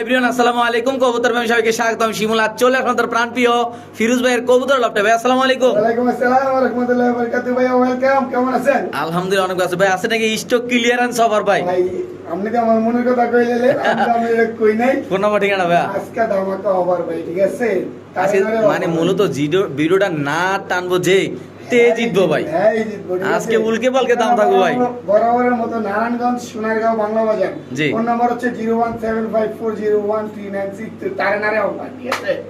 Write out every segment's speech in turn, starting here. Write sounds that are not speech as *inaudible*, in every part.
Everyone আসসালামু আলাইকুম। কবুতর ভাই সবাইকে স্বাগত আমি চলে এখন তার প্রাণ প্রিয় ফিরোজ ভাইয়ের কবুতর লপটে ভাই আসসালামু আলাইকুম। ওয়ালাইকুম আসসালাম ওয়া রাহমাতুল্লাহি ওয়া বারাকাতুহু। ভাই ওয়েলকাম। কেমন আছেন? আলহামদুলিল্লাহ অনেক আছে। ভাই আছে নাকি স্টক ক্লিয়ারেন্স অফার ভাই? ভাই আপনি তো আমার মনের কথা কইলেন আমি তো আমি এটা কই নাই। *laughs* ফোন নাম্বার ঠিকানা ভাই আজকে ধামাকা ওভার ভাই ঠিক আছে? মানে মূলত ভিডিওটা না টানবো যে তে জিতবো ভাই। হ্যাঁ, এই জিতবো, ঠিক আছে? আজকে উল্কে পালকে দাম থাকব ভাই। বরাবরের মতো নারায়ণগঞ্জ সোনারগাঁও বাংলা বাজার। জি। ফোন নাম্বার হচ্ছে zero one seven five four zero one three nine six তারেনারে offer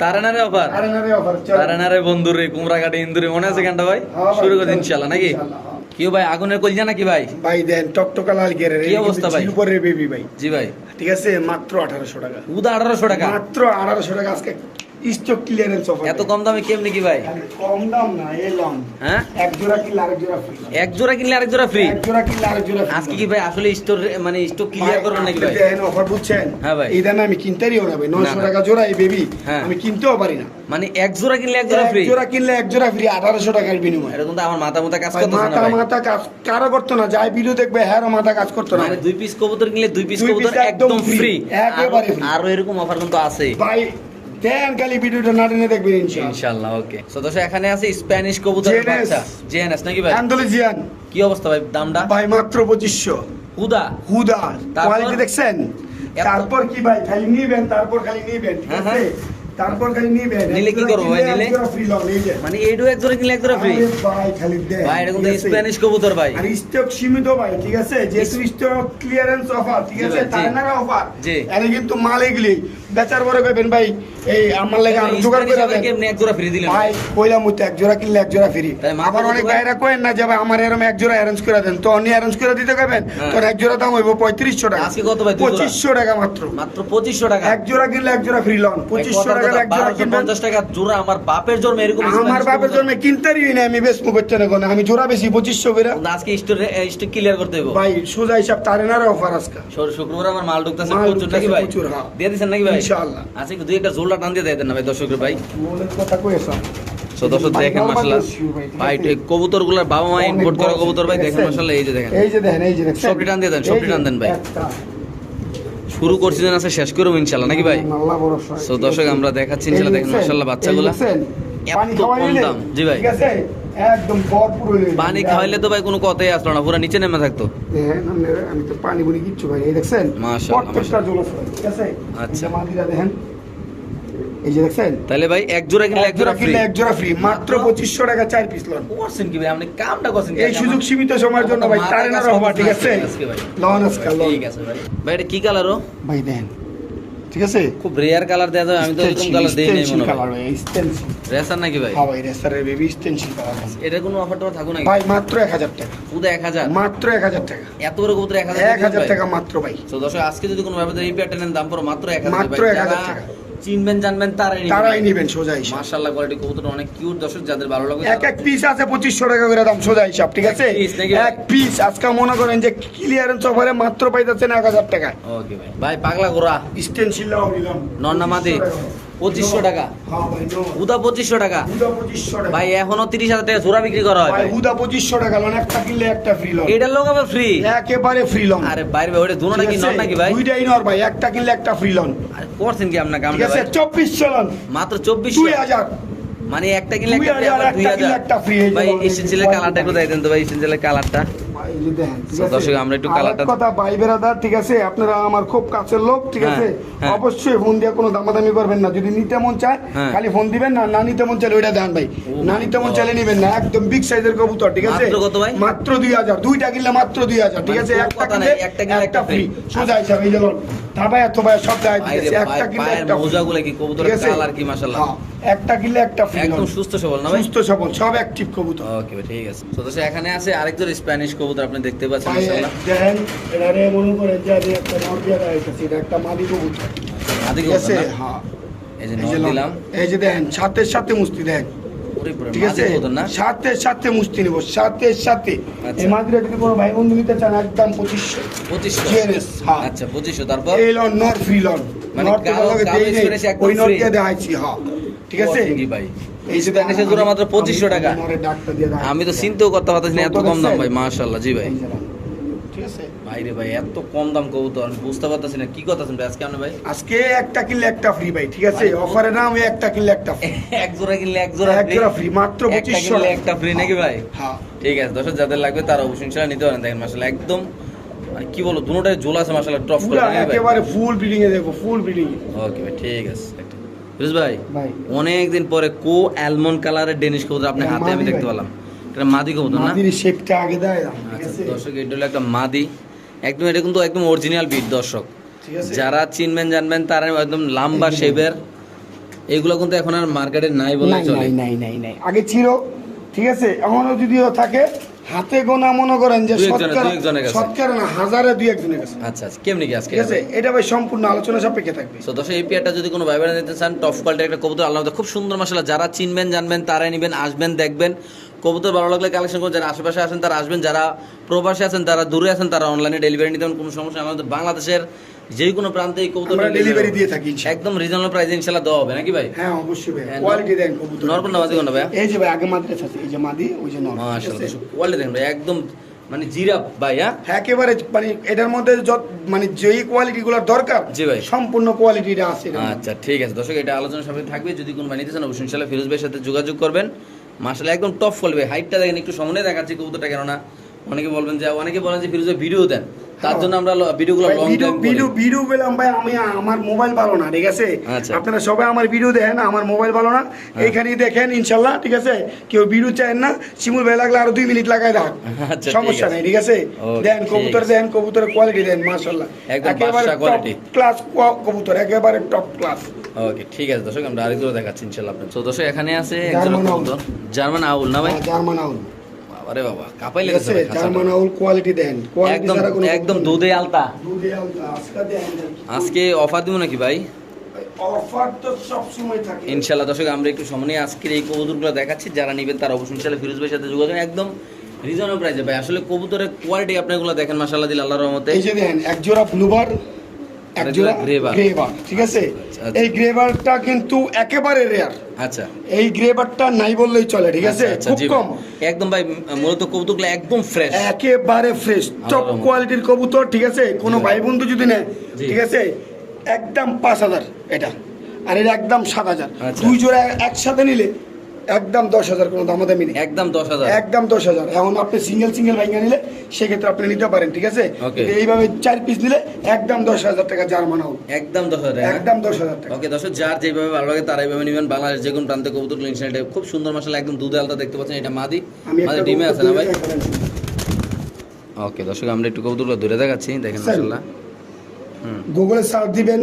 তারানারে অফার তারেনারে অফার চল। তারানারে বন্ধুরে কুমড়াঘাটে ইন্দুরে মনে আছে গানটা ভাই? হ্যাঁ শুরু করে ইনশাল্লাহ নাকি? হ্যাঁ। ভাই আগুনের কলজা নাকি ভাই? ভাই দেন টকটকা লাল গেরে কি অবস্থা ভাই? উপরে বেবি ভাই। জি ভাই। ঠিক আছে? মাত্র আঠারোশো টাকা। উদা আঠারোশো টাকা? মাত্র আঠারোশো টাকা আজকে। স্টক ক্লিয়ারেন্স অফার এত কম দামে কেমনি কি ভাই? কম দাম না এ লং হ্যাঁ? এক জোড়া কিনলে আরেক জোড়া ফ্রি এক জোড়া কিনলে আরেক জোড়া ফ্রি এক জোড়া কিনলে আরেক জোড়া free। আজকে কি ভাই আসলে স্টোর মানে স্টক ক্লিয়ার করবেন নাকি ভাই? অফার বুঝছেন। হ্যাঁ ভাই। আমি না ভাই। না, নয়শো না। টাকা জোড়া এই বেবি হ্যাঁ। আমি কিনতেও পারি না। মানে এক জোড়া কিনলে এক জোড়া এক ফ্রি জোড়া কিনলে এক জোড়া ফ্রি আঠারোশো টাকার বিনিময়। এটা কিন্তু আমার মাথা মাথা কাজ ভাই, করতেছে না মাথা মাথা কাজ কারও করতো না যাই ভিডিও দেখবে হ্যাঁ মাথা কাজ করতো না মানে দুই পিস কবুতর কিনলে দুই পিস কবুতর একদম ফ্রি একেবারে free। আরও এরকম অফার কিন্তু আছে। ভাই দেন খালি ভিডিওটা না টেনে দেখবেন ইনশাআল্লাহ। ওকে সো দর্শক এখানে আছে স্প্যানিশ কবুতরের বাচ্চা। জেএনএস নাকি ভাই? অ্যান্ডোলিজিয়ান কি অবস্থা ভাই? দামটা? ভাই মাত্র পঁচিশশো। হুদা? হুদা। কোয়ালিটি দেখছেন? তারপর কি ভাই? খালি নিবেন তারপর খালি নিবেন ঠিক হ্যাঁ, আছে? হ্যাঁ। তারপর খালি নিবেন। নিলে কি করব ভাই, নিলে? ফ্রি এই যে। মানে এইটু এক জোড়া কিনলে এক জোড়া ফ্রি ভাই খালি দেন ভাই এটা কিন্তু স্প্যানিশ কবুতর ভাই। আর স্টক সীমিত ভাই ঠিক আছে? যেহেতু স্টক ক্লিয়ারেন্স অফার ঠিক আছে? ভাই, জি। অফার জি। এনে কিন্তু মাল এগুলি বেচার বড় কইবেন ভাই এই আমার লাগে আর জোগাড় করে দেন। কেমনি এক জোড়া ফ্রি দিলেন? ভাই কইলাম তো এক জোড়া কিনলে এক জোড়া ফ্রি। আবার অনেক? ভাইরা কইেন না যে ভাই আমার এরকম এক জোড়া অ্যারেঞ্জ করে দেন। তো অন্য অ্যারেঞ্জ করে দিতে কইবেন? হ্যাঁ। তোর এক জোড়া দাম হইব পঁয়ত্রিশশো টাকা। আজকে কত ভাই, দুই জোড়া? পঁচিশশো টাকা মাত্র। মাত্র পঁচিশশো টাকা? এক জোড়া কিনলে এক জোড়া ফ্রি লন পঁচিশশো টাকা এক জোড়া কিনবেন। পঞ্চাশ টাকা জোড়া আমার বাপের জন্মে এরকম আমার বাপের। জন্য কিনতেই না আমি বেশ মুখের না আমি জোড়া বেশি পঁচিশশো করে কিন্তু আজকে স্টোর স্টোর ক্লিয়ার করতে হবে ভাই সোজা হিসাব তারে না অফার আজকে। শুক্রবার আমার মাল ঢুকতেছে প্রচুর নাকি ভাই? হ্যাঁ। দিয়ে দিচ্ছেন নাকি ভাই? ইনশাআল্লাহ। একটু দুই একটা জোলটা টান দিয়ে দেন না ভাই দর্শকের ভাই কথা কইছ সো দর্শক দেখেন issue ভাই, ঠিক ভাই আছে? কবুতরগুলার বাবা মা ইম্পোর্ট করা কবুতর ভাই দেখেন দেখছেন? মাসাল্লাহ এই যে দেখেন এই যে দেখেন এই যে দেখছেন সবটি টান দিয়ে দেন, সবটি এই টান দেন ভাই। শুরু করছি যেন আছে শেষ করব ইনশাল্লাহ নাকি ভাই আল্লাহ ভরসা, So, দর্শক, আমরা দেখাচ্ছি এই ইনশাল্লাহ, দেখেন? মাশাআল্লাহ বাচ্চাগুলা। এই এত কম দাম। জি ভাই। ঠিক আছে একদম ভরপুর হয়ে। পানি খাওয়াইলে তো ভাই কোনো কথাই আসলো না পুরো নিচে নেমে থাকতো। দেখেন, আমি তো পানি বুনি কিচ্ছু ভাই এই দেখছেন? মাশাআল্লাহ, প্রত্যেকটা জল আছে ঠিক আছে? আচ্ছা। মাদিরা দেখেন এই যে দেখছেন? তাহলে ভাই এক জোড়া কিনলে এক জোড়া ফ্রি এক জোড়া ফ্রি মাত্র পঁচিশশো টাকা চার পিস লন করছেন কি ভাই? আপনি কামটা করছেন এই সুযোগ সীমিত সময়ের জন্য ভাই তারে না কাজ হবা ঠিক আছে? ভাই। লন ঠিক আছে ভাই। ভাই এটা কি কালারও ভাই দেন। ঠিক আছে? খুব রেয়ার কালার দেয়া যায় আমি তো এরকম কালার দেই নাই মনে কালার ভাই স্টেনসিল রেসার নাকি ভাই? হ্যাঁ ভাই রেসারের বেবি স্টেনসিল কালার আছে। এটা কোনো অফার টফার থাকো নাকি? ভাই মাত্র এক হাজার টাকা। পুরো 1000 মাত্র এক হাজার টাকা। এত বড় কবুতর এক হাজার এক হাজার টাকা মাত্র ভাই। তো দর্শক আজকে যদি কোনো ব্যাপারে এই প্যাটার্নের দাম পড়ো মাত্র এক হাজার মাত্র 1000 টাকা। চিনবেন জানবেন তারাই নিবেন। তারাই নেবেন সোজা হিসাব। মাশাআল্লাহ কোয়ালিটি কবুতর অনেক কিউট দর্শক যাদের ভালো লাগে এক এক পিস আছে পঁচিশশো টাকা করে দাম সোজা হিসাব ঠিক আছে? এক পিস আজকে মনে করেন যে ক্লিয়ারেন্স অফারে মাত্র পাইতেছেন এক হাজার টাকা ওকে ভাই। ভাই পাগলা গোরা স্টেনসিল লাও নিলাম। নন্না মাদি। পঁচিশশো টাকা। উদা পঁচিশশো টাকা। ভাই এখনও তিরিশ হাজার টাকা বিক্রি করা হয় ভাই পঁচিশশো টাকা লোন একটা কিনলে একটা ফ্রি লোন এটার লোক আবার ফ্রি একেবারে ফ্রি লোন আরে বাইরে ভাই ওটা দুটোটা কি নন নাকি ভাই? দুইটাই নর ভাই একটা কিনলে একটা ফ্রি লোন করছেন কি চব্বিশশো লোন মাত্র চব্বিশ দুই হাজার। মানে একটা কিনলে একটা যে ভাই এই কালারটা একটু দেয় দেন তো ভাই কালারটা এই আছে? দর্শক, আমরা একটু কালারটা- কথা ভাই বেরাদার ঠিক আছে? আপনারা আমার খুব কাছের লোক ঠিক হ্যাঁ, আছে? হ্যাঁ। অবশ্যই ফোন দিয়ে কোনো দামাদামি করবেন না। যদি নিতে মন চায় হ্যাঁ। খালি ফোন দিবেন না না নিতে মন চাইলে ওইটা দেন ভাই। না নিতে মন চাইলে নিবেন না। একদম বিগ সাইজের কবুতর ঠিক আছে? মাত্র দুই হাজার। দুইটা কিনলে মাত্র দুই হাজার ঠিক মানে আছে একটা কিনলে একটা কিনলে একটা ফ্রি সোজা হিসাব এই যে লোন তা ভাই এত ভাই সব দেয় ঠিক আছে একটা কিনলে একটা। মোজাগুলো কি আছে? কালার কি মাশাআল্লাহ? একটা কিনলে একটা ফ্রি একদম সুস্থ সবল না ভাই? সুস্থ সবল সব অ্যাক্টিভ কবুতর। ওকে ভাই ঠিক আছে। তো দর্শক এখানে আছে আরেকজন স্প্যানিশ কবুতর আপনি দেখতে পাচ্ছেন মাশাআল্লাহ দেখেন, এটারে মনে করেন যে আমি একটা নট দিয়ে এটা একটা মাদি কবুতর। আছে? কবুতর হ্যাঁ। এই যে যে দিলাম। এই যে দেখেন, সাথে সাথে মুস্তি দেখেন। ঠিক আছে? সাথে সাথে মুস্তি নিব সাথে সাথে। আচ্ছা। এই মাদিরা যদি কোনো ভাই বন্ধু নিতে চান একদম পঁচিশশো। পঁচিশশো। হ্যাঁ। আচ্ছা পঁচিশশো তারপর? এই লন নর ফ্রি লন নর তো কালো- কাউকে কালো দেই নেই, experience একদম ওই নট দিয়ে দেখাইছি হ্যাঁ। ঠিক আছে? ভাই। এই যে জোড়া মাত্র আমি- 2500 টাকা। আমি তো চিন্তাও করতে পারতেছি না এত কম দাম ভাই জি ভাই। এই যে লন। ঠিক আছে? ভাই ভাই রে ভাই এত কম দাম কবুতর আমি বুঝতে পারতেছি না কি কথা আছেন আজকে আপনি ভাই? আজকে একটা কিনলে একটা ফ্রি ভাই ঠিক আছে? অফারের নাম একটা কিনলে একটা *laughs* এক জোড়া কিনলে এক জোড়া এক জোড়া free, মাত্র 2500 একটা ফ্রি নাকি ভাই? হ্যাঁ। ঠিক আছে দর্শক যাদের লাগবে তারা অবশ্যই ইনশাআল্লাহ নিতে পারেন। দেখেন মাসাল্লাহ একদম মানে কি বলো দুটোটাই জোল আছে টপ করে একেবারে ফুল ব্রিডিং এ দেখো ফুল ওকে ভাই ঠিক আছে। ফিরোজ ভাই ভাই। অনেক দিন পরে কো অ্যালমন্ড কালারের ডেনিশ কবুতর আপনার হাতে আমি দেখতে। পেলাম। এটা মাদি কবুতর না? মাদির শেপটা আগে দেয়। আচ্ছা দর্শক এটা হলো একটা মাদি। একদম এটা কিন্তু একদম অরিজিনাল বিট দর্শক। যারা চিনবেন জানবেন তারা একদম লম্বা। শেপের এগুলো কিন্তু এখন আর মার্কেটে নাই বলে চলে। নাই নাই নাই নাই। আগে ছিল ঠিক আছে। এখনও যদিও থাকে হাতে গোনা মনে করেন যে সৎকার দুই একজনের কাছে। সৎকার না হাজারে দুই একজনের কাছে আচ্ছা আচ্ছা কেমনি কি আজকে ঠিক আছে এটা ভাই সম্পূর্ণ আলোচনা সাপেক্ষে থাকবে সো দর্শক এই পেয়ারটা যদি কোনো ভাই বোনেরা নিতে চান টপ কোয়ালিটির একটা কবুতর আল্লাহ খুব সুন্দর যারা চিনবেন জানবেন তারাই নেবেন আসবেন দেখবেন কবুতর ভালো লাগলে কালেকশন করুন যারা আশেপাশে আছেন তারা আসবেন যারা প্রবাসে আছেন তারা দূরে আছেন তারা অনলাইনে ডেলিভারি নিতে কোনো সমস্যা। আমাদের বাংলাদেশের যে কোনো প্রান্তে এই কবুতর আমরা ডেলিভারি দিয়ে থাকি একদম রিজনেবল প্রাইসে ইনশাল্লাহ দেওয়া হবে নাকি ভাই? হ্যাঁ অবশ্যই ভাই কোয়ালিটি দেন কবুতর নর কোনটা, মাদি কোনটা ভাইয়া? এই যে ভাই আগে মাদ্রাস আছে এই যে মাদি ওই যে নর মাশাআল্লাহ আছে? কোয়ালিটি দেখেন ভাই একদম মানে জিরাফ ভাই হ্যাঁ একেবারে মানে এটার মধ্যে যত মানে যেই কোয়ালিটি গুলো দরকার জি ভাই। সম্পূর্ণ কোয়ালিটিটা আছে আচ্ছা ঠিক আছে দর্শক এটা আলোচনার সামনে থাকবে যদি কোনো বানিয়ে চান অবশ্যই ইনশাল্লাহ ফিরোজ ভাইয়ের সাথে যোগাযোগ করবেন। মাসাল্লাহ একদম টপ ফলবে হাইটটা দেখেন একটু সামনে দেখাচ্ছি কবুতরটা কেননা। অনেকে বলবেন যে অনেকে বলেন যে ফিরোজ ভিডিও দেন। তার জন্য আমরা ভিডিওগুলো long video time video video পেলাম ভাই আমি আমার মোবাইল ভালো না ঠিক আছে? আচ্ছা। আপনারা সবাই আমার ভিডিও দেখেন আমার মোবাইল ভালো না। হ্যাঁ। এইখানেই দেখেন ইনশাল্লাহ ঠিক আছে? কেউ ভিডিও চায় না শিমুল ভাই লাগলে আরও দুই মিনিট লাগাই আচ্ছা, সমস্যা। নেই ঠিক আছে? দেন কবুতর দেন কবুতরের কোয়ালিটি দেন মাশাল্লাহ একদম একেবারে টপ ক্লাস কবুতর একেবারে টপ ক্লাস ওকে ঠিক আছে দর্শক আমরা আরেকজন দেখাচ্ছি ইনশাল্লাহ আপনার তো দর্শক এখানে আছে একজন জার্মান আউল। কবুতর। জার্মান আউল না ভাই? German owl. বাবারে বাবা কাপাই লেগেছে। জার্মান আউল কোয়ালিটি দেন। একদম একদম দুধে আলতা। দুধে আলতা আজকে দেন আজকে অফার দিব নাকি ভাই? অফার তো সব সময় থাকে। ইনশাল্লাহ দর্শক আমরা একটু সামনে আজকের এই কবুতরগুলো দেখাচ্ছি। যারা নেবেন তারা অবশ্যই ইনশাল্লাহ ফিরোজ ভাইয়ের সাথে যোগাযোগ একদম রিজনেবল প্রাইসে ভাই আসলে কবুতরের কোয়ালিটি আপনি এগুলো দেখেন মাশাআল্লাহ দিল আল্লাহর রহমতে। এই যে দেখেন এক জোড়া ব্লুবার গ্রেবার ঠিক আছে? আচ্ছা। এই গ্রেবারটা কিন্তু একেবারে রেয়ার আচ্ছা। এই গ্রেবারটা নাই বললেই চলে ঠিক আছে? আচ্ছা, খুব। কম। একদম ভাই মূলত কবুতরগুলো একদম ফ্রেশ একেবারে ফ্রেশ টপ কোয়ালিটির কবুতর ঠিক আছে? কোনো ভাই। বন্ধু যদি নেয় ঠিক আছে? একদম পাঁচ হাজার এটা। আর এটা একদম সাত হাজার। আচ্ছা। দুই জোড়া একসাথে নিলে একদম দশ হাজার কোনো দামাদামি নেই। একদম দশ হাজার। একদম দশ হাজার। এখন আপনি সিঙ্গেল সিঙ্গেল ভাইঙ্গা নিলে সেক্ষেত্রে আপনি নিতে পারেন ঠিক আছে? এইভাবে চার পিস নিলে একদম দশ হাজার টাকা জার্মান হোক একদম দশ হাজার হ্যাঁ? একদম দশ হাজার টাকা। ওকে দর্শক যার যেভাবে ভালো লাগে তারা এইভাবে নেবেন। বাংলাদেশ যে কোনো প্রান্তে কবুতর খুব সুন্দর মাসাল একদম দুধে আলতা দেখতে পাচ্ছেন এটা মাদি। মাদি ডিমে আছে না ভাই? ওকে দর্শক আমরা একটু কবুতরগুলো দূরে দেখাচ্ছি দেখেন স্যার। গুগলে সার্চ দিবেন।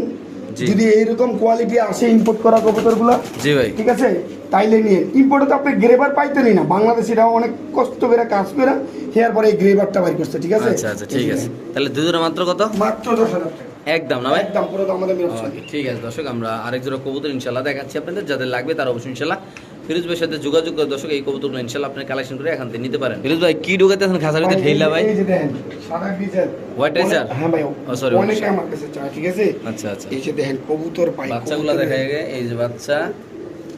যদি এইরকম কোয়ালিটি আসে ইম্পোর্ট করা কবুতরগুলো জি ভাই। ঠিক আছে? তাইলে নিয়ে ইম্পোর্টে তো আপনি গ্রেবার পাইতেনই না। বাংলাদেশ এটা অনেক কষ্ট করে কাজ করে হেয়ার পরে এই গ্রেবারটা বাইর করছে ঠিক আছে? আচ্ছা আচ্ছা ঠিক আছে। তাহলে দুজনে মাত্র কত? মাত্র দশ হাজার টাকা। একদম না ভাই? একদম পুরো আমাদের ঠিক আছে দর্শক আমরা আরেক জোড়া কবুতর ইনশাল্লাহ দেখাচ্ছি আপনাদের যাদের লাগবে তারা অবশ্যই ইনশাল্লাহ ফিরোজ ভাইয়ের সাথে যোগাযোগ করে দর্শক এই কবুতরগুলো ইনশাল্লাহ আপনি কালেকশন করে এখান থেকে নিতে পারেন। ফিরোজ ভাই কি ঢুকাতে আছেন? খাসার ভিতরে ঢেইলা ভাই হোয়াইট যে দেখেন সাদা ডিজাইন হ্যাঁ ভাই ও, সরি অনেকে। আমার কাছে চা ঠিক আছে? আচ্ছা আচ্ছা। এই যে দেখেন কবুতর পাই বাচ্চাগুলো দেখা যায় এই যে বাচ্চা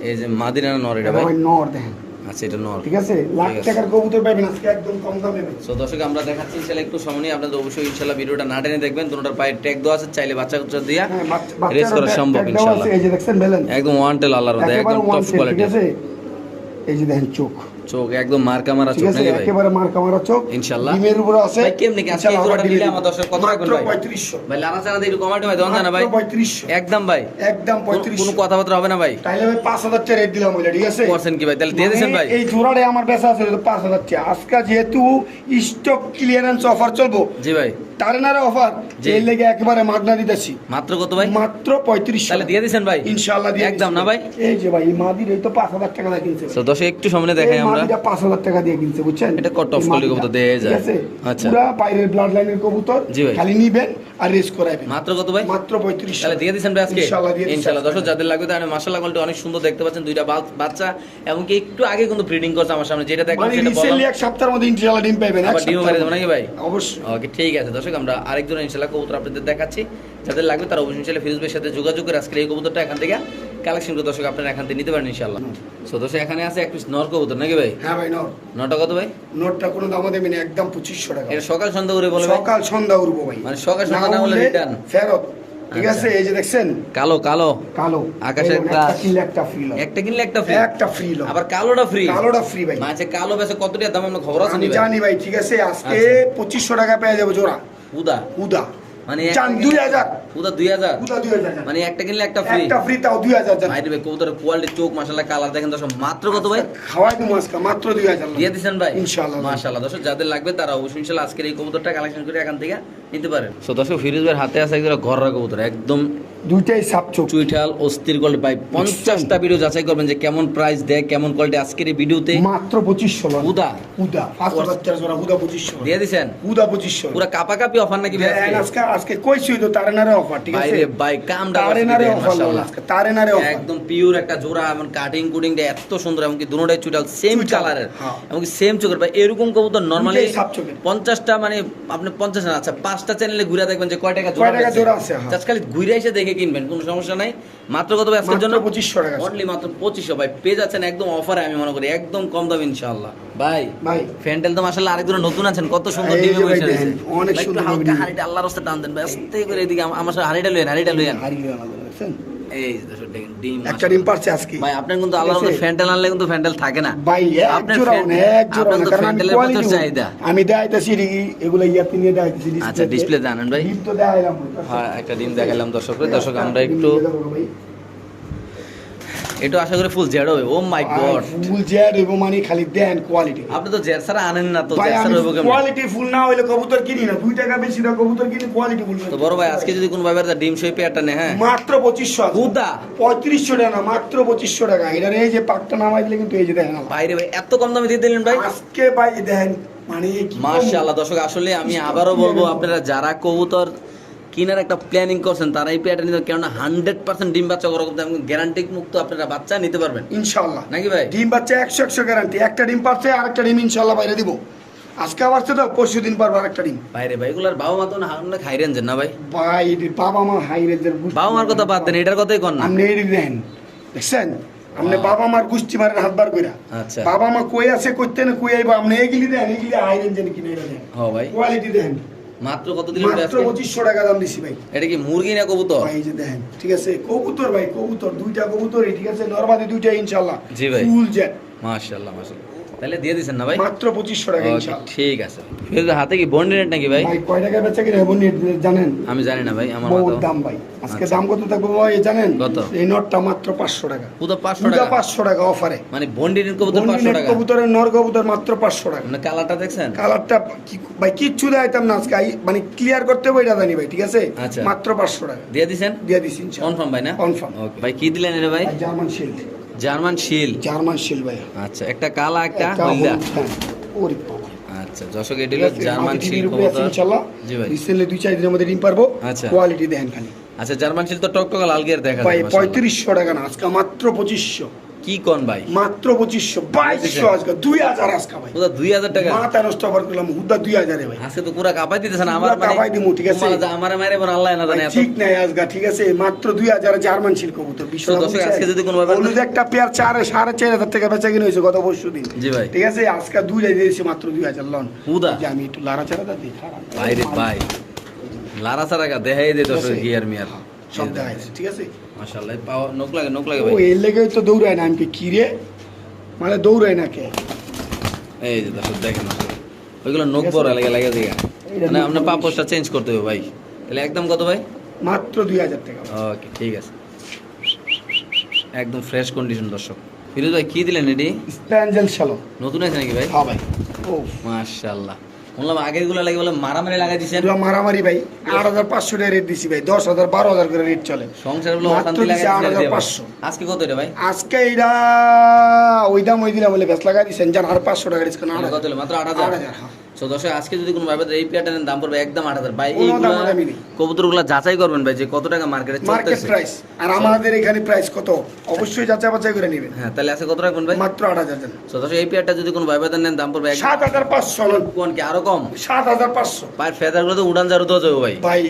এই যে মাদিনা নর এটা ভাই। ভাই নর দেখেন আচ্ছা এটা নর ঠিক আছে? লাখ টাকার কবুতর পাবেন আজকে একদম কম দামে। সো দর্শক আমরা দেখাচ্ছি ইনশাল্লাহ একটু সামনে আপনাদের অবশ্যই ইনশাল্লাহ ভিডিওটা না টেনে দেখবেন। দুটোটার পায়ে ট্যাগ দেওয়া আছে চাইলে বাচ্চা কুচ্চা দিয়া হ্যাঁ রেস করা সম্ভব tag ইনশাল্লাহ। এই যে দেখছেন ব্যালেন্স একদম ওয়ান টেল আল্লাহর মধ্যে একদম টপ set, ঠিক কোয়ালিটি আছে? এই যে দেখেন চোখ। চোখ একদম মার্কা মারা চোখ নাকি ভাই? একেবারে মার্কা মারা চোখ। ইনশাল্লাহ। ডিমের উপরে আছে। ভাই, কেমনে কি? আজকে জোড়াটা আবার আমার দর্শক কত রাখবেন ভাই? 3500 ভাই লানা চানা দিয়ে একটু ভাই দেওয়া যায় না ভাই? 3500 একদম ভাই। একদম কোনো- কোনো কথাবার্তা হবে না ভাই। তাইলে ভাই 5000 টাকা রেট দিলাম ওইটা ঠিক আছে? করছেন কি ভাই? তাহলে দিয়ে মানে ভাই? এই জোড়াটা আমার বেচা আছে পাঁচ হাজার টাকা। আজকে যেহেতু স্টক ক্লিয়ারেন্স অফার চলবো জি ভাই। টার্নারে অফার জি। লেগে একেবারে মাগনা দিতেছি। মাত্র কত ভাই? মাত্র পঁয়ত্রিশ তাহলে দিয়ে দিয়েছেন ভাই? ইনশাল্লাহ দিয়ে একদম না ভাই? এই যে ভাই মাদির এই তো পাঁচ হাজার টাকা দিয়ে কিনছে। তো দর্শক একটু সামনে দেখাই আমরা। পাঁচ হাজার টাকা দিয়ে কিনছে বুঝছেন? এটা কট অফ quality কবুতর দেয়া যায়। আচ্ছা। পুরা বাইরের ব্লাড লাইনের কবুতর খালি নিবেন আর রেস করাবেন মাত্র কত ভাই? মাত্র পঁয়ত্রিশ। তাহলে দিয়ে দিয়েছেন ভাই আজকে? ইনশাল্লাহ দিয়ে দিচ্ছি দর্শক যাদের লাগবে তাহলে মাশাআল্লাহ কোয়ালিটি অনেক সুন্দর দেখতে পাচ্ছেন দুইটা বাল- বাচ্চা একটু আগে কিন্তু ব্রিডিং করছে আমার সামনে। যেটা দেখলাম মানে সেটা বললাম এক সপ্তাহের মধ্যে ইনশাল্লাহ ডিম পাইবেন আবার ডিমও সপ্তাহের নাকি ভাই? অবশ্যই। ওকে ঠিক আছে। দর্শক আমরা আরেকজন ইনশাল্লাহ কবুতর আপনাদের দেখাচ্ছি। যাদের লাগবে তারা অবশ্যই ইনশাল্লাহ ফিরোজ ভাইয়ের সাথে যোগাযোগ করে আজকে এই কবুতরটা এখান থেকে কালেকশন করে দর্শক আপনারা এখান থেকে নিতে পারেন ইনশাল্লাহ সো দর্শক এখানে আছে এক পিস নর কবুতর নাকি ভাই? হ্যাঁ ভাই নর। নটা কত ভাই? নোটটা কোনো দামও দেবেন একদম পঁচিশশো টাকা। এটা সকাল সন্ধ্যা করে বলে সকাল সন্ধ্যা উঠবো ভাই। মানে সকাল সন্ধ্যা না হলে return? ফেরত। ঠিক আচ্ছা। আছে এই যে দেখছেন? কালো কালো। কালো। আকাশের একটা কিনলে একটা ফ্রি একটা কিনলে একটা ফ্রি একটা ফ্রি লয় আবার কালোটা ফ্রি কালোটা ফ্রি ভাই। আচ্ছা কালো বেচে কত টাকা দাম? আপনার খবর আছে নি ভাই? জানি ভাই ঠিক আছে আজকে আচ্ছা। পঁচিশশো টাকা পেয়ে যাব জোড়া। উদা। উদা। মানে চান একটা দুই হাজার। উদা দুই হাজার? উদা দুই হাজার মানে একটা কিনলে একটা ফ্রি একটা ফ্রি তাও দুই হাজার জান। ভাই রে কবুতরের কোয়ালিটি চোখ মাশাআল্লাহ কালার দেখেন দর্শক মাত্র কত ভাই? খাওয়াই তো মাসকা মাত্র দুই হাজার দিয়ে দিবেন ভাই? ইনশাআল্লাহ। মাশাআল্লাহ দর্শক যাদের লাগবে তারা অবশ্যই ইনশাআল্লাহ আজকের এই কবুতরটা কালেকশন করে এখান থেকে নিতে পারেন। সো দর্শক ফিরোজ ভাইয়ের হাতে আছে একদম ঘররা কবুতর একদম দুইটাই চুইঠাল অস্থির কোয়ালিটি ভাই। পঞ্চাশটা ভিডিও যাচাই করবেন যে কেমন প্রাইস দেয় কেমন কোয়ালিটি আজকের এই ভিডিওতে মাত্র পঁচিশশো উদা। উদা। উদা পঁচিশশো। দিয়ে দিছেন? উদা পঁচিশশো। পুরা কাপা কাপি অফার নাকি আজকে? আজকে আজকে কইছি তো তারেনারে অফার ঠিক আছে? বাইরে বাই কাম তারেনারে অফার আজকে তারেনারে অফার একদম পিওর একটা জোড়া এমন কাটিং কুটিং এত সুন্দর এমনকি দুটোটাই চুটাল সেম চুইঠাল, কালারের হ্যাঁ। এমনকি সেম চোখের ভাই এরকম কবুতর নরমালি। পঞ্চাশটা মানে আপনি পঞ্চাশ না আচ্ছা পাঁচটা চ্যানেলে ঘুরে দেখবেন যে কয় টাকা জোড়া আছে, হ্যাঁ। জাস্ট খালি ঘুরে এসে দেখে কিনবেন কোনো সমস্যা নাই। মাত্র কত ভাই? আজকের জন্য পঁচিশশো টাকা। অনলি মাত্র পঁচিশশো ভাই। পেয়ে যাচ্ছেন একদম অফারে আমি মনে করি একদম কম দাম ইনশাল্লাহ ভাই ভাই। ফ্যান্ডেল তো মাসাল্লাহ আরেকজন নতুন আছেন কত সুন্দর ডিমে বসে রয়েছে। অনেক সুন্দর হালকা হাড়িটা আল্লাহর রাস্তায় টান দেন ভাই। আস্তে করে এদিকে আমার সাথে হাড়িটা লইয়েন হাড়িটা লইয়েন। হাড়ি? এই যে দেখো, দেখেন, ডিম একটা ডিম পারছে আজকে। ভাই আপনার কিন্তু আল্লাহর ঠিক আছে? মতো ফ্যান্ডেল আনলে কিন্তু থাকে না। ভাই এক আপনার জোড়া না এক জোড়া না কারণ আমি ফ্যান্ডেলের কোয়ালিটি প্রচুর চাহিদা। আমি দেখাইতেছি এগুলো ইয়াতে নিয়ে দেখাইতেছি আচ্ছা ডিসপ্লে জানেন ভাই। ডিম তো দেখাইলাম। হ্যাঁ একটা ডিম দর্শকদের দর্শক আমরা একটু একটু আশা করি ফুল জেড হবে। ও মাই গড ফুল জেড এবং মানে খালি দেন কোয়ালিটি আপনি তো জেড ছাড়া আনেন না তো জেড ছাড়া হইব কেমন? কোয়ালিটি ফুল না হইলে কবুতর কিনি না। দুই টাকা বেশি দাও কবুতর কিনি কোয়ালিটি ফুল তো বড় ভাই আজকে যদি কোনো ভাবে একটা ডিম সই পেয়ারটা নেয় হ্যাঁ? মাত্র পঁচিশশো হুদা। পঁয়ত্রিশশো টাকা না মাত্র পঁচিশশো টাকা। এটার এই যে পাকটা নামাই দিলে কিন্তু এই যে দেখেন। বাইরে ভাই এত কম দামে দিয়ে দিলেন ভাই? আজকে ভাই দেখেন মানে কি? মাশাআল্লাহ দর্শক আসলে আমি আবারও বলব আপনারা যারা কবুতর কিনার একটা প্ল্যানিং করছেন তারা এই পেয়ারটা নিতে কেননা হান্ড্রেড পার্সেন্ট ডিম বাচ্চা করা গ্যারান্টি মুক্ত আপনারা বাচ্চা নিতে পারবেন। ইনশাল্লাহ নাকি ভাই? ডিম বাচ্চা একশো একশো গ্যারান্টি একটা ডিম পাচ্ছে আরেকটা ডিম ইনশাল্লাহ বাইরে দিব। আজকে আবার তো পরশু দিন পারব আরেকটা ডিম। বাইরে ভাই এগুলার বাবা মা তো না হামনা খাইরেন যে না ভাই? ভাই বাবা মা হাই রেজের বাবা মার কথা বাদ দেন এটার কথাই কর না। আপনি এই দেন দেখছেন? আপনি বাবা মার গুষ্টি মারেন হাত বার কইরা। আচ্ছা। বাবা মা কই আছে কইতে না কই আইবা আপনি এইগুলি দেন এইগুলি হাই রেঞ্জের কিনে দেন। হ ভাই। কোয়ালিটি দেন। মাত্র কত দিলেন মাত্র আজকে পঁচিশশো টাকা দাম দিছি ভাই। এটা কি মুরগি না কবুতর? ভাই এই যে দেখেন ঠিক আছে? কবুতর ভাই কবুতর দুইটা কবুতরই ঠিক আছে? নরমাদি দুইটা ইনশাআল্লাহ জি ভাই। ফুল জেট মাশাআল্লাহ মাশাআল্লাহ তাহলে দিয়ে দিছেন না ভাই? মাত্র পঁচিশশো টাকা ঠিক আছে। ফির হাতে কি বন্ডি নেট নাকি ভাই? ভাই কয় টাকা বেচা কিনে হব নিয়ে জানেন? আমি জানি না ভাই আমার বহুত দাম ভাই। আজকে আচ্ছা। দাম কত থাকবে ভাই জানেন? কত? এই নটটা মাত্র পাঁচশো টাকা। পুরো পাঁচশো টাকা? পাঁচশো টাকা অফারে। মানে বন্ডি নেট কবুতর পাঁচশো টাকা? কবুতরের নর কবুতর মাত্র পাঁচশো টাকা। মানে কালারটা দেখছেন? কালারটা কি ভাই কিচ্ছু দেখাইতাম না আজকে। মানে ক্লিয়ার করতে হবে এটা জানি ভাই ঠিক আছে? আচ্ছা। মাত্র পাঁচশো টাকা। দিয়ে দিছেন? দিয়ে দিছি কনফার্ম ভাই না? কনফার্ম ভাই কি দিলেন এটা ভাই? German shield German shield. German shield ভাই। আচ্ছা একটা কালা একটা হইলা হলদা? ওরে বাবা। আচ্ছা যশোক এটি হলো জার্মান শিল কবুতর ইনশাআল্লাহ জি ভাই। রিসেন্টলি দুই চার দিনের মধ্যে ডিম পারব। আচ্ছা। কোয়ালিটি দেখেন খালি। আচ্ছা জার্মান শিল তো টকটকা লাল গিয়ার দেখা যায় ভাই 3500 টাকা না আজকে মাত্র পঁচিশশো। কি কোন ভাই? মাত্র পঁচিশশো বাইশশো আজকে দুই হাজার আজকে ভাই। পুরো দুই হাজার টাকা? মাথা নষ্ট আবার করলাম হুদা দুই হাজারে ভাই। আজকে তো পুরা কাপাই দিতেছেন আমার কাপাই দিমু, ঠিক আছে? আমার মারে বোন আল্লাহ না জানে ঠিক নাই আজগা ঠিক আছে? মাত্র দুই হাজার জার্মান ছিল কবুতর বিশ্ব দর্শক, আজকে যদি কোনো ব্যাপার- হলুদ একটা পেয়ার চার সাড়ে চার হাজার টাকা বেচা কিনে হয়েছে গত পরশু দিন। জি ভাই। ঠিক আছে? আজকে দুই হাজার দিয়েছি মাত্র দুই হাজার লন। হুদা? আমি একটু লাড়া চাড়া দিই ভাই রে ভাই লারা গা দেখাই দে দর্শক গিয়ার মিয়ার। সব দেখাইছে ঠিক আছে? মাশাআল্লাহ পাওয়া নোক লাগে নোক লাগে ও এর লেগে তো দৌড়ায় না আমি কি কিরে? মানে দৌড়ায় না কে? এই যে দর্শক দেখেন ওইগুলো নোক বড় লাগে লাগে দিগা মানে আপনার পাপোসটা চেঞ্জ করতে হবে ভাই। তাহলে একদম কত ভাই? মাত্র দুই হাজার টাকা। ওকে ঠিক আছে। একদম ফ্রেশ কন্ডিশন দর্শক। ফিরোজ ভাই কি দিলেন এটি? স্প্যাঞ্জেল শ্যালো নতুন আছে নাকি ভাই? হ্যাঁ ভাই। ও মাশাআল্লাহ। বললাম আগেরগুলো লাগে বলে মারামারি লাগাই দিছেন মারামারি ভাই আট হাজার পাঁচশো টাকা রেট দিছি ভাই দশ হাজার বারো হাজার করে রেট চলে সংসারগুলো মাত্র আট হাজার পাঁচশো। আজকে কত এটা ভাই? আজকে এইটা ওই দাম ওই দিলাম বলে বেশ লাগাই দিছেন। যান আর পাঁচশো টাকা ডিসকাউন্ট আট কত হাজার? মাত্র আট আট হাজার দর্শক আজকে যদি কোনো এই প্যাটার্নের দাম পড়বে একদম আট হাজার। ভাই এইগুলা। কবুতরগুলো যাচাই করবেন ভাই যে কত টাকা মার্কেটে চলতেছে। প্রাইস আর আমাদের এখানে প্রাইস কত? অবশ্যই যাচাই বাছাই করে নেবেন। হ্যাঁ তাহলে আজকে কত রাখবেন ভাই? মাত্র আট হাজার দর্শক এই পেয়ারটা যদি কোনো ভাইবাদার নেন দাম পড়বে সাত হাজার পাঁচশো কোন কি আরও কম? সাত হাজার পাঁচশো। পায়ের ফেদারগুলো তো উড়ান জারু যাবে ভাই। ভাই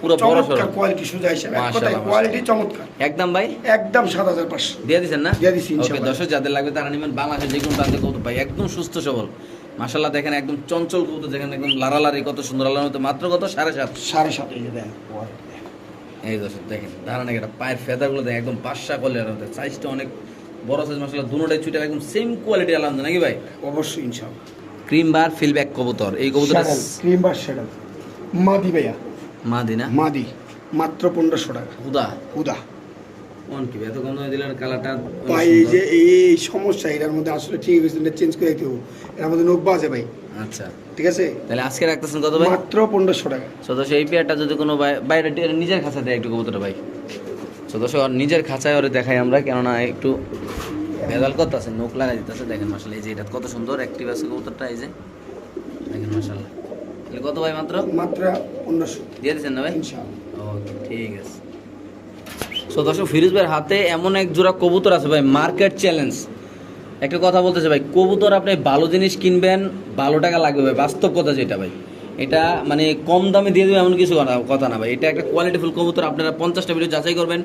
পুরো বড় সড়ো কোয়ালিটি সোজা হিসাবে। কথায় কোয়ালিটি চমৎকার। একদম ভাই? একদম সাত হাজার পাঁচশো। দিয়ে দিচ্ছেন না? দিয়ে দিছি, ওকে ইনশাআল্লাহ। দর্শক যাদের লাগবে তারা নেবেন। বাংলাদেশে যে কোনো প্রান্তে কত ভাই একদম সুস্থ সবল। মাশাল্লাহ দেখেন একদম চঞ্চল কবুতর দেখেন একদম লারালারি কত সুন্দর। আল্লাহর মতো মাত্র কত? সাড়ে সাত। সাড়ে সাত এই যে দেখেন। এই দর্শক দেখেন ধারণা এটা পায়ের ফেদারগুলো দেখেন একদম পাঁচশা করলে সাইজটা অনেক বড় সাইজ মাসাল্লাহ দুটোটাই চুইটা একদম সেম কোয়ালিটি আলাদা নাকি ভাই? অবশ্যই ইনশাআল্লাহ। ক্রিম বার ফিলব্যাক কবুতর। এই শ্যাডেল ক্রিম বার শ্যাডেল। মাদি ভাইয়া। মা দিনা মাদি মাত্র পনেরোশো টাকা। হুদা? উদা কোন কি? এত দামে দিলেন কালারটা ভাই এই যে এই সমস্যা এটার মধ্যে আসলে ঠিক হয়েছে চেঞ্জ করে দিতে হবে। এর মধ্যে নব্বা আছে ভাই। আচ্ছা। ঠিক আছে? তাহলে আজকে রাখতেছেন কত ভাই? মাত্র পনেরোশো টাকা। সদস্য এই পেয়ারটা যদি কোনো বাই- বাইরে নিজের খাঁচা দেয় একটু কবুতরটা ভাই। সদস্য নিজের খাঁচায় ওরে দেখাই আমরা কেননা একটু ভেজাল করতে আছে নোক লাগাই দিতেছে। দেখেন মাসাল্লাহ এই যে এটা কত সুন্দর অ্যাক্টিভ আছে কবুতরটা এই যে। দেখেন মাসাল্লাহ কত ভাই মাত্র? মাত্র পনেরোশো। দিয়ে দিচ্ছেন না ভাই? ইনশাআল্লাহ। ওকে ঠিক আছে। সো দর্শক, ফিরোজ ভাইয়ের হাতে এমন এক জোড়া কবুতর আছে ভাই মার্কেট চ্যালেঞ্জ একটা কথা বলতেছে ভাই, কবুতর আপনি ভালো জিনিস কিনবেন, ভালো টাকা লাগবে ভাই, বাস্তব কথা যেটা ভাই। এটা মানে কম দামে দিয়ে দেবে এমন কিছু কথা- না ভাই, এটা একটা কোয়ালিটিফুল কবুতর, আপনারা পঞ্চাশটা ভিডিও যাচাই করবেন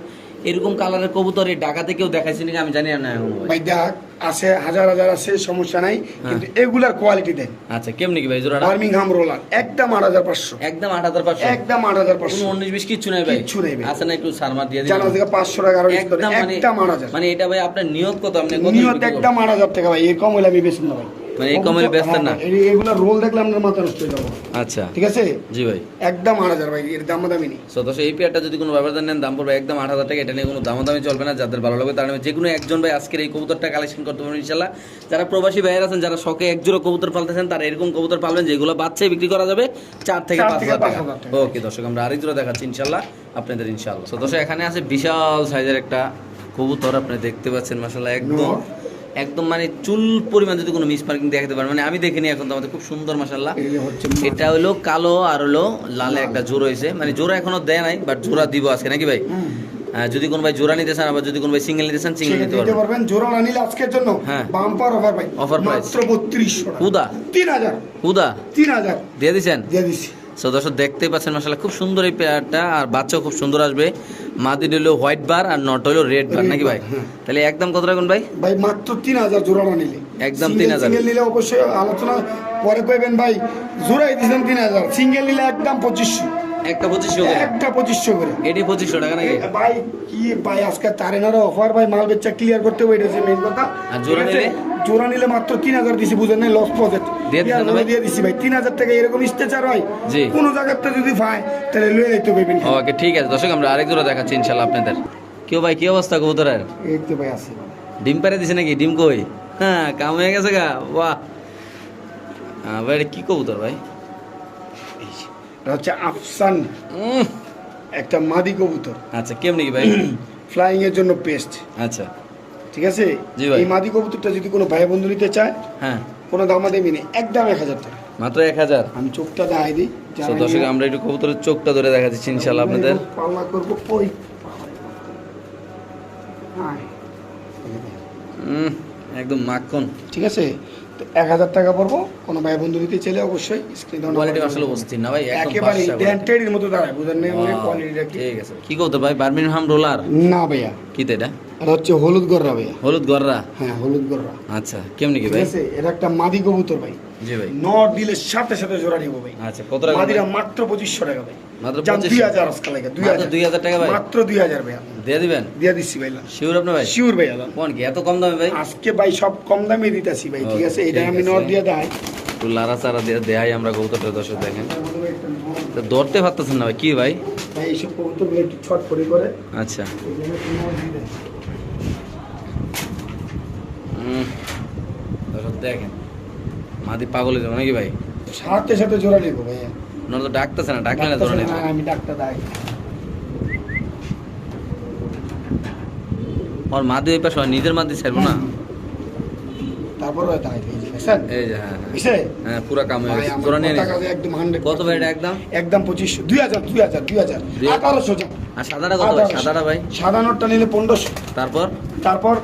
এরকম কালারের কবুতর এই ঢাকাতে কেউ দেখাইছে নাকি আমি জানি না এখন ভাই। দেখ আছে হাজার হাজার আছে সমস্যা নাই কিন্তু এগুলার কোয়ালিটি দেন আচ্ছা কেমনি কি ভাই জোড়াটা? বার্মিংহাম রোলার একদম আট হাজার পাঁচশো। একদম আট হাজার পাঁচশো? একদম আট হাজার কোনো পাঁচশো উনিশ বিশ কিচ্ছু নেই ভাই। কিচ্ছু নাই ভাই। আছে না একটু সারমার দিয়ে জানা দিন থেকে পাঁচশো টাকা আরও একদম মানে একদম আট হাজার। মানে এটা ভাই আপনার নিয়ত কত? আপনি কত নিয়ত একদম আট হাজার টাকা ভাই। এর কম হলে আমি বেশি না ভাই। মানে এই কম হলে বেচতেন না? হ্যাঁ, এই- এগুলা রোল দেখলে আপনার মাথা নষ্ট হয়ে যাব। আচ্ছা। ঠিক আছে? জি ভাই। একদম আট হাজার ভাই এর দাম দামি নেই। সো দর্শক এই পেয়ারটা যদি কোনো ব্যবধান নেন দাম পড়বে একদম আট হাজার টাকা। এটা নিয়ে কোনো দামাদামি চলবে না যাদের ভালো লাগবে তারা। যে কোনো একজন ভাই আজকের এই কবুতরটা কালেকশন করতে পারবেন ইনশাল্লাহ যারা প্রবাসী ভাইয়ের আছেন যারা শখে একজোড়া কবুতর পালতেছেন তারা এরকম কবুতর পালবেন যেগুলো বাচ্চায় বিক্রি করা যাবে চার থেকে পাঁচ হাজার টাকা। ওকে দর্শক আমরা আরেক জোড়া দেখাচ্ছি ইনশাল্লাহ আপনাদের ইনশাল্লাহ দর্শক এখানে আছে বিশাল সাইজের একটা কবুতর আপনি দেখতে পাচ্ছেন মাসাল্লাহ একদম। একদম মানে চুল পরিমাণ যদি কোনো মিস মার্কিং দেখাতে পারেন মানে আমি দেখিনি এখন তো আমাদের খুব সুন্দর মাসাল্লাহ এটা হলো কালো আর হলো লালে একটা জোড়া হয়েছে। মানে জোড়া এখনও দেয় নাই বাট জোড়া দিব আজকে নাকি ভাই? যদি কোনো ভাই জোড়া নিতে চান আবার যদি কোনো ভাই সিঙ্গেল নিতে চান সিঙ্গেল নিতে পারবেন। জোড়া না নিলে আজকের জন্য হ্যাঁ। বাম্পার অফার ভাই। Offer price। মাত্র বত্রিশশো টাকা। হুদা? তিন হাজার। হুদা? তিন হাজার। দিয়ে দিছেন? দিয়ে দিচ্ছি সো দর্শক দেখতেই পাচ্ছেন মশালা খুব সুন্দর এই পেয়ারটা আর বাচ্চাও খুব সুন্দর আসবে। মাদি হলো হোয়াইট বার আর নট হলো রেড বার নাকি ভাই? হ্যাঁ। তাহলে একদম কত রাখুন ভাই? ভাই মাত্র তিন হাজার জোড়া নিলে। একদম তিন হাজার। নিলে অবশ্যই আলোচনা পরে কইবেন ভাই জোড়াই দিয়েছেন তিন হাজার। সিঙ্গেল নিলে একদম পঁচিশশো। একটা পঁচিশশো করে। একটা পঁচিশশো করে। এটি পঁচিশশো টাকা নাকি? ভাই কি ভাই আজকে তারেনারও অফার ভাই মাল বেচা ক্লিয়ার করতে হবে এটা হচ্ছে মেইন কথা। আর জোড়া ঠিক আছে? নিলে? জোড়া নিলে মাত্র তিন হাজার দিছি বুঝেন নাই? লস প্রজেক্ট দিয়ে ভাই? দিছি ভাই। তিন হাজার টাকা এরকম হয়। জি। কোনো জায়গাতে যদি পায় তাহলে লয়ে যাইতে পারবেন ওকে ঠিক আছে। দর্শক আমরা আরেক জোড়া দেখাচ্ছি ইনশাল্লাহ আপনাদের। কেউ ভাই কি অবস্থা কবুতরের? এই তো ভাই আছে। ডিম পেরে দিছে নাকি? ডিম কই? হ্যাঁ কাম হয়ে গেছে গা। বাহ। ভাই কি কবুতর ভাই? এটা হচ্ছে আফসান। একটা মাদি কবুতর। আচ্ছা কেমনি কি ভাই? *clears throat* ফ্লাইং এর জন্য পেস্ট আচ্ছা। ঠিক আছে। এই মাদি কবুতরটা যদি কোনো ভাই বন্ধু নিতে চায় হ্যাঁ। কোনো দামা দেমি নেই একদম এক হাজার টাকা। মাত্র এক হাজার? আমি চোখটা দেখাই দিই দর্শক আমরা একটু কবুতরের চোখটা ধরে দেখা দিচ্ছি ইনশাল্লাহ আপনাদের। পাল্লা করব ওই একদম মাখন। ঠিক আছে? তো এক হাজার টাকা পড়ব। কোনো ভাই বন্ধু নিতে চাইলে অবশ্যই স্ক্রিন কোয়ালিটি আসলে অস্থির না ভাই একেবারে ডেন্টেডের মতো দাঁড়ায় বুঝলেন না Wow, কোয়ালিটিটা কি ঠিক আছে। কি কবুতর ভাই? বার্মিংহাম রোলার না ভাইয়া। কি তো এটা? এটা হচ্ছে হলুদ গররা ভাইয়া। হলুদ গররা? হ্যাঁ হলুদ গররা। আচ্ছা কেমনি কি ঠিক ভাই? আছে এটা একটা মাদি কবুতর ভাই। জি ভাই। নর দিলে সাথে সাথে জোড়া নিবো ভাই। আচ্ছা কত টাকা মাদিরা মাত্র পঁচিশশো টাকা ভাই। মাত্র 2500 দুই হাজার আজকাল লাগে দুই মাত্র হাজার। দুই হাজার টাকা ভাই? মাত্র দুই হাজার ভাইয়া দিয়ে দিবেন? দিয়ে দিচ্ছি ভাই শিওর ভাই? শিওর ভাই কোন কি এত কম দামে ভাই? আজকে ভাই সব কম দামে দিতেছি ভাই ঠিক আছে? এটা আমি নর দিয়ে দেয় একটু লারা চারা দিয়ে আমরা কবুতরটা দর্শক দেখেন। তো ধরতে পারতেছেন না ভাই কি ভাই? এইসব একটু করে। আচ্ছা। দর্শক দেখেন। মাদি পাগল হয়ে যাবে নাকি ভাই? সাথে সাথে জোড়া নেব ভাইয়া। ওনারা তো ডাকতেছে না ডাকলে না হ্যাঁ, আমি ডাক্তার দেয় ওর মাদি ওই পাশে নিজের মাদি ছাড়বো না। তারপর দেয় হ্যাঁ হ্যাঁ। হ্যাঁ পুরা কাম হয়ে গেছে। তোরা নিয়ে কথা নিস কাজে একদম 100% কত ভাই এটা একদম? একদম পঁচিশশো দুই হাজার দুই হাজার দুই হাজার। দুই- আঠারোশো যা। আর সাদাটা কত ভাই? সাদাটা ভাই? সাদা নোটটা নিলে পনেরোশো। তারপর? তারপর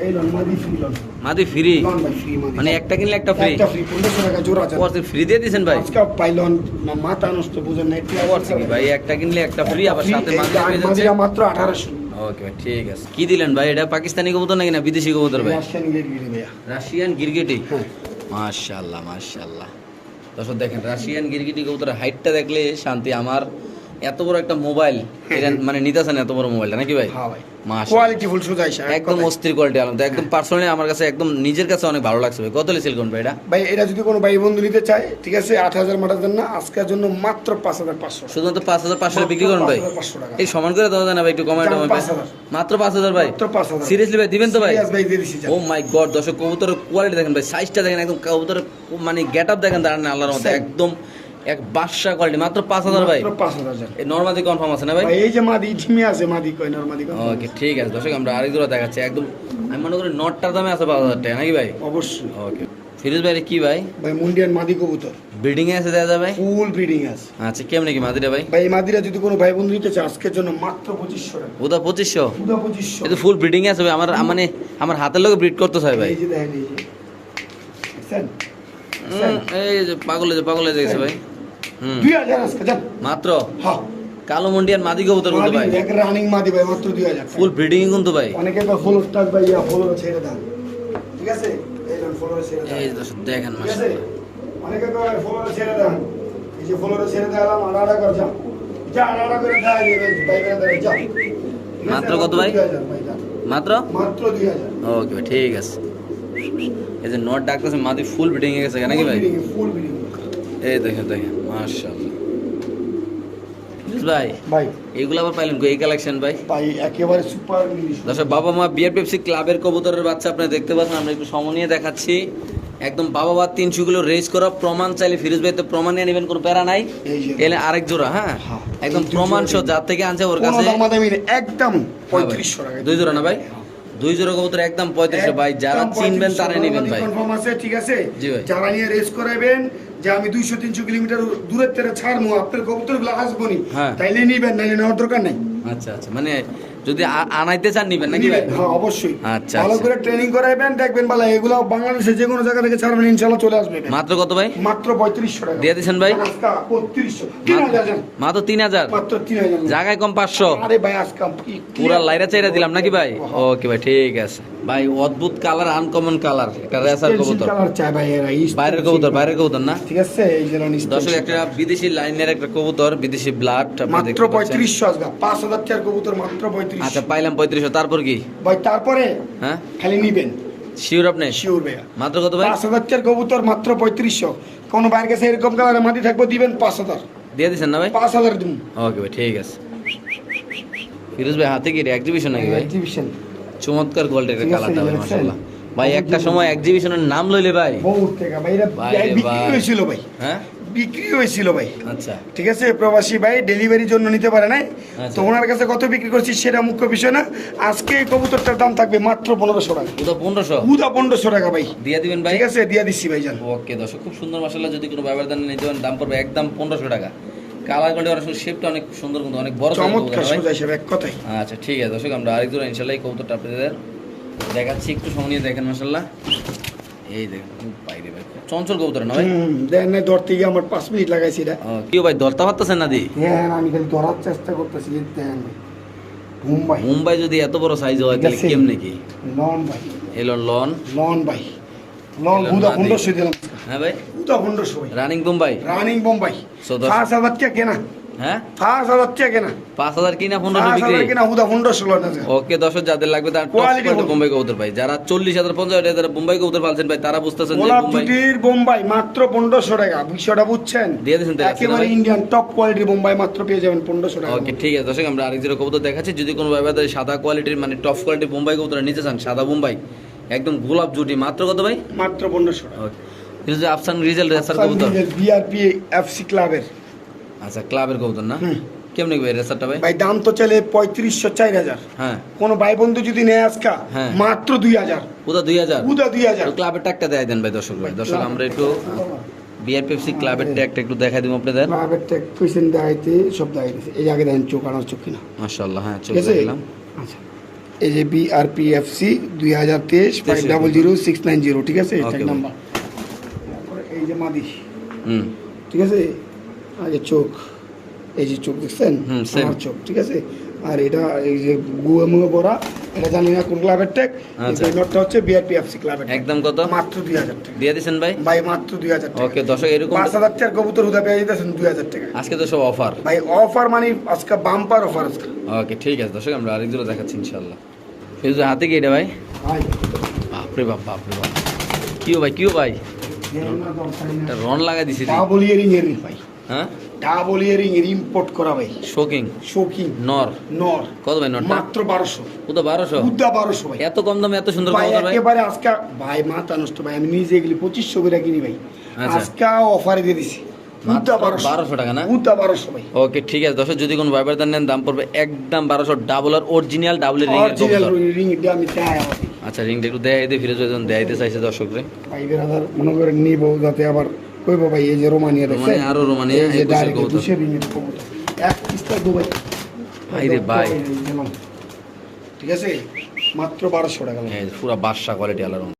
এই লন মাদি ফ্রি লন মাদি মানে একটা কিনলে একটা ফ্রি একটা ফ্রি পনেরোশো টাকা জোড়া আছে। ফ্রি দিয়ে দিয়েছেন ভাই? আজকে পাইলন মাথা নষ্ট বুঝেন না ভাই একটা কিনলে একটা ফ্রি আবার সাথে মাদি মাত্র আঠারোশো। ওকে ভাই ঠিক আছে। কি দিলেন ভাই? এটা পাকিস্তানি কবুতর নাকি না বিদেশি কবুতর ভাই? রাশিয়ান গিরগিটি গিরি ভাইয়া। রাশিয়ান গিরগিটি? হ্যাঁ। মাশাআল্লাহ মাশাআল্লাহ। দর্শক দেখেন রাশিয়ান গিরগিটি কবুতরের হাইটটা দেখলে শান্তি আমার এত বড় একটা মোবাইল মানে নিতেছেন এত বড় মোবাইলটা নাকি ভাই? ভাই। মাশাআল্লাহ। কোয়ালিটি ফুল সোজা একদম অস্থির কোয়ালিটি আলাদা একদম পার্সোনালি আমার কাছে একদম নিজের কাছে অনেক ভালো লাগছে ভাই। কত লিসেল কোন ভাই এটা? ভাই এটা যদি কোনো ভাই বন্ধু নিতে চায় ঠিক আছে আট হাজার মাটার জন্য আজকের জন্য মাত্র পাঁচ হাজার পাঁচশো শুধুমাত্র পাঁচ হাজার পাঁচশো বিক্রি করেন ভাই? এই সমান করে দেওয়া যায় না ভাই একটু কমাই যান, টমাই 5,000 মাত্র পাঁচ হাজার ভাই। মাত্র 5,000 সিরিয়াসলি ভাই দিবেন তো ভাই। ও মাই গড দর্শক কবুতরের কোয়ালিটি দেখেন ভাই সাইজটা দেখেন একদম কবুতরের মানে গেট আপ দেখেন দাঁড়ান আল্লাহর মতো একদম এক বাদশা কোয়ালিটি মাত্র পাঁচ হাজার ভাই। পাঁচ হাজার। এই নর্মাদি কনফার্ম আছে না ভাই? ভাই এই যে মাদি ঝিমে আছে মাদি কয় না মাদি কয় ওকে ঠিক আছে দর্শক আমরা আরেক দূরে দেখাচ্ছি। একদম আমি মনে করি নটটার দামে আছে পাঁচ হাজার টাকা নাকি ভাই? অবশ্যই। ওকে ফিরোজ ভাই কি ভাই? ভাই মুন্ডিয়ান মাদি কবুতর। ব্রিডিং এ আছে দেওয়া যাবে? ফুল ব্রিডিং আছে। আচ্ছা কেমন কি মাদিরা ভাই? ভাই মাদিরা যদি কোনো ভাই বন্ধু নিতে চায় আজকের জন্য মাত্র পঁচিশশো টাকা। ওটা পঁচিশশো? পুরো পঁচিশশো। এটা ফুল ব্রিডিং আছে ভাই আমার মানে আমার হাতের লোকে ব্রিড করতে চাই ভাই। এই যে দেখেন এই যে। হুম, এই যে পাগল হয়ে পাগল হয়ে গেছে ভাই। দুই হাজার আজকে যান। মাত্র? হ্যাঁ। কালো মন্ডিয়ান মাদি কবুতর কিন্তু ভাই। এক রানিং মাদি ভাই মাত্র দুই হাজার ফুল ব্রিডিং কিন্তু ভাই। অনেকে তো ফলো স্টাক ভাই ইয়া ফলো ছেড়ে দেন। ঠিক আছে? এই লোন ফলো ছেড়ে দেন। এই দর্শক দেখেন ঠিক অনেকে তো ফলো ছেড়ে দেন। এই যে ফলো ছেড়ে দিলাম আলাদা করে যা যা আলাদা করে দেয় ভাই ভাই যা মাত্র কত ভাই? 2000 ভাই, যা। মাত্র? ওকে ভাই ঠিক আছে। এই যে নট ডাকতেছে মাদি ফুল ব্রিডিং হয়ে গেছে নাকি ভাই? ফুল এই দেখেন দেখেন মাশাআল্লাহ। ভাই ভাই। এইগুলো আবার পাইলেন এই কালেকশন ভাই? ভাই একেবারে সুপার দর্শক বাবা মা বিয়ার ক্লাবের কবুতরের বাচ্চা আপনি দেখতে পাচ্ছেন আমরা একটু সময় নিয়ে দেখাচ্ছি। একদম বাবা বা তিনশোগুলো রেজ করা প্রমাণ চাইলে ফিরোজ ভাই তো প্রমাণ নিয়ে নেবেন কোনো প্যারা নাই। এলে আরেক জোড়া হ্যাঁ? হ্যাঁ। একদম প্রমাণ সহ যার থেকে আনছে ওর কাছে। একদম হ্যাঁ পঁয়ত্রিশশো টাকা দুই জোড়া না ভাই? দুই জোড়া কবুতর একদম পঁয়ত্রিশশো। ভাই যারা চিনবেন 3500 তারাই নেবেন ভাই। কনফার্ম আছে ঠিক আছে। যারা নিয়ে রেস করাবেন যে আমি দুইশো তিনশো কিলোমিটার দূরের থেকে ছাড়বো আপনার কবুতরগুলো আসব নি হ্যাঁ। তাইলে নিবেন নাইলে নেওয়ার দরকার নাই। আচ্ছা আচ্ছা। মানে যদি আনাইতে চান নিবেন নাকি? ভাই হ্যাঁ অবশ্যই। আচ্ছা, ভালো আচ্ছা। করে ট্রেনিং করাইবেন দেখবেন ভালো এগুলো বাংলাদেশে যে কোনো জায়গা থেকে ছাড়বেন ইনশাল্লাহ চলে আসবে মাত্র কত ভাই? মাত্র পঁয়ত্রিশশো টাকা। দিয়ে ভাই? মাত্র জায়গায় কম পাঁচশো? আরে ভাই পুরা লাইরা চাইরা দিলাম নাকি ভাই। ওকে ভাই ঠিক আছে। ভাই অদ্ভুত কালার আনকমন কালার। একটা রেসার কবুতর। ভাই এরা, বাইরের কবুতর বাইরের কবুতর না? ঠিক আছে এই যে দর্শক একটা বিদেশি লাইনের একটা কবুতর বিদেশি ব্লাড মাত্র পঁয়ত্রিশশো আসবে পাঁচ হাজার টাকার কবুতর মাত্র পঁয়ত্রিশ। আচ্ছা পাইলাম পঁয়ত্রিশশো। তারপর কি? ভাই তারপরে হ্যাঁ? খালি নিবেন। শিওর আপনি? শিওর ভাইয়া। মাত্র কত ভাই? পাঁচ হাজার কবুতর মাত্র পঁয়ত্রিশশো। কোনো বাইরের কাছে এরকম কালারে মাটি থাকব দিবেন পাঁচ হাজার দিয়ে দিচ্ছেন না ভাই? পাঁচ হাজার দিন। ওকে ভাই ঠিক আছে। ফিরোজ ভাই হাতে কি এক্সিবিশন নাকি ভাই? এক্সিবিশন চমৎকার কোয়ালিটির কালারটা ভাই মাশাআল্লাহ। ভাই একটা সময় এক্সিবিশনের নাম লইলে ভাই। বহুত টাকা। ভাই এটা বিক্রি। হয়েছিল ভাই। হ্যাঁ? বিক্রি হয়েছিল ভাই। আচ্ছা। ঠিক আছে? প্রবাসী ভাই ডেলিভারির জন্য নিতে পারে নাই। আচ্ছা। তো ওনার কাছে কত বিক্রি করছি সেটা মুখ্য বিষয় না। আজকে এই কবুতরটার দাম থাকবে মাত্র পনেরোশো টাকা। ওটা পনেরোশো? পুদা পনেরোশো টাকা ভাই। দিয়ে দিবেন ভাই? ঠিক আছে দিয়ে দিচ্ছি ভাই জান ওকে দর্শক খুব সুন্দর মশলা যদি কোনো ব্যবহার দান নিতে পারেন দাম পড়বে একদম পনেরোশো টাকা। কালার কোয়ালিটি অনেক শেপটা অনেক সুন্দর কিন্তু অনেক বড় size চমৎকার সোজা হিসেবে এক কথাই আচ্ছা ঠিক আছে দর্শক আমরা আরেক জোড়া ইনশাল্লাহ এই কবুতরটা আপনাদের দেখাচ্ছি। একটু সময় নিয়ে দেখেন মাসাল্লাহ এই দেখেন খুব বাইরে ভাই। চঞ্চল কবুতর না ভাই? হুম দেন না ধরতে গিয়ে আমার পাঁচ মিনিট লাগাইছি এটা কি ভাই ধরতে পারতেছেন না দি? হ্যাঁ আমি খালি ধরার চেষ্টা করতেছি দেন মুম্বাই। মুম্বাই যদি এত বড় সাইজ হয় তাহলে? কেমনে কি? লন ভাই। এলো লন? লন ভাই। লন গুদা। পনেরোশো দিলাম। হ্যাঁ ভাই। গুদা পনেরোশো রানিং মুম্বাই রানিং বোম্বাই দশ- পাঁচ হাজার কেনা? হ্যাঁ? পাঁচ হাজার টাকা কেনা। পাঁচ হাজার কিনা পনেরোশো বিক্রি? হাজার হুদা পনেরোশো ওকে দর্শক যাদের লাগবে তারা কোয়ালিটি বোম্বাই কবুতর ভাই। যারা চল্লিশ হাজার পঞ্চাশ হাজার যারা বোম্বাই কবুতর পালছেন ভাই তারা বুঝতেছেন যে বোম্বাই মাত্র পনেরোশো টাকা। বিষয়টা বুঝছেন? দিয়ে দিয়েছেন একেবারে ইন্ডিয়ান টপ কোয়ালিটির বোম্বাই মাত্র পেয়ে যাবেন পনেরোশো টাকা। ওকে ঠিক আছে দর্শক আমরা আরেক জিরো কবুতর দেখাচ্ছি। যদি কোনো সাদা কোয়ালিটির মানে টপ কোয়ালিটির বোম্বাই কবুতর নিতে চান সাদা বোম্বাই একদম গোলাপ জুটি মাত্র কত ভাই? মাত্র পনেরোশো টাকা। ওকে আফসান রিজেল রেসার কবুতর। বিআরপি এফসি ক্লাবের আচ্ছা ক্লাবের কবুতর না। কেমনি ভাই রেসারটা ভাই? ভাই দাম তো চলে পঁয়ত্রিশশো চার হাজার হ্যাঁ। কোনো ভাই বন্ধু যদি নেয় আজকা হ্যাঁ। মাত্র দুই হাজার ওটা দুই হাজার উদা দুই হাজার ক্লাবের ট্যাগটা দেয় দেন ভাই দর্শক ভাই। দর্শক আমরা একটু বিআরপিএফসি ক্লাবের ট্যাগটা একটু দেখাই দিব আপনাদের। ক্লাবের ট্যাগ পেছন দেখাইতে সব দেখাইতেছে এই আগে দেখেন চোখ আনার চোখ কিনা। মাশাআল্লাহ হ্যাঁ আছে? গেলাম আচ্ছা। এই যে বিআরপিএফসি দুই হাজার তেইশ five double zero six nine zero ঠিক আছে? নাম্বার এই যে মাদি। হুম। ঠিক আছে? আগে চোখ এই যে চোখ দেখছেন. আমার চোখ ঠিক আছে? আর এটা এই যে গুয়ে মুয়ে পড়া এটা জানি না কোন ক্লাবের টেক আচ্ছা। এই নোটটা হচ্ছে বিআরপিএফসি ক্লাবের। একদম কত? মাত্র দুই হাজার টাকা। দিয়ে দিছেন ভাই? ভাই মাত্র দুই হাজার টাকা। ওকে দর্শক এরকম পাঁচ হাজার টাকার কবুতর হুদা পেয়ে যেতেছেন দুই হাজার টাকা আজকে তো সব অফার ভাই অফার মানে আজকে বাম্পার অফার আজকে। ওকে ঠিক আছে দর্শক আমরা আরেক আরেকজোড়া দেখাচ্ছি ইনশাল্লাহ ফেজু হাতে কি এটা ভাই? ভাই। বাপরে বাপ বাপরে বাপ। কিও ভাই কিও ভাই? রন লাগাই দিছি ইয়ারিং এর ভাই। হ্যাঁ? ডাবল ইয়ারিং এর ইম্পোর্ট করা ভাই। শোকিং শৌখিন নর নর কত ভাই মাত্র এত কম দামে এত সুন্দর ভাই ভাই একেবারে আজকে ভাই মাথা নষ্ট ভাই আমি নিজে এগুলি পঁচিশশো করে কিনি ভাই। আচ্ছা। আজকে অফারে দিয়ে দিছি। মাত্র উদ্দা বারোশো। টাকা না? বারোশো ভাই। ওকে ঠিক আছে। দর্শক যদি কোনো ভাইবার দান নেন দাম পড়বে একদম বারোশো। ডাবল আর অরিজিনাল ডাবল রিং রিং আচ্ছা রিংটা একটু দিয়ে ফিরে যখন দেখাইতে চাইছে দর্শকরে। ভাই বেরাদার মনে করে নিব যাতে আবার কইব বাবা এই যে রোমানিয়া দেখছে আরও রোমানিয়া, এই ডাইরেক্ট। দুশো রিং এর কবুতর। এক পিস্তা দুবাই ভাই। রে ভাই। ঠিক আছে? মাত্র বারোশো টাকা পুরো বাদশা কোয়ালিটি আলার